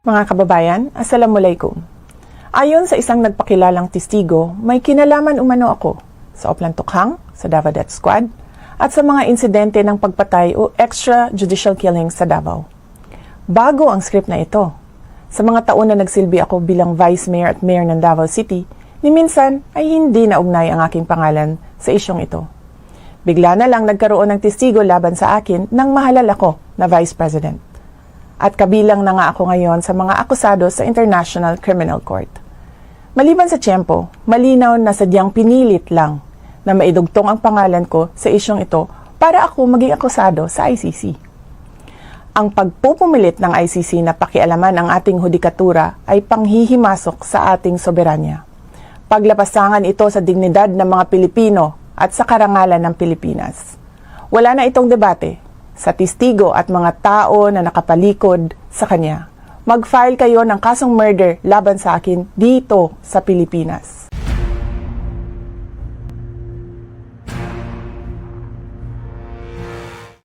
Mga kababayan, Assalamualaikum. Ayon sa isang nagpakilalang testigo, may kinalaman umano ako sa Oplan Tukhang, sa Davao Death Squad, at sa mga insidente ng pagpatay o extrajudicial killings sa Davao. Bago ang script na ito. Sa mga taon na nagsilbi ako bilang Vice Mayor at Mayor ng Davao City, ni minsan ay hindi naugnay ang aking pangalan sa isyong ito. Bigla na lang nagkaroon ng testigo laban sa akin nang mahalal ako na Vice President at kabilang na nga ako ngayon sa mga akusado sa International Criminal Court. Maliban sa tiyempo, malinaw na sadyang pinilit lang na maidugtong ang pangalan ko sa isyong ito para ako maging akusado sa ICC. Ang pagpupumilit ng ICC na pakialaman ang ating hudikatura ay panghihimasok sa ating soberanya. Paglapasangan ito sa dignidad ng mga Pilipino at sa karangalan ng Pilipinas. Wala na itong debate sa testigo at mga tao na nakapalikod sa kanya. Mag-file kayo ng kasong murder laban sa akin dito sa Pilipinas.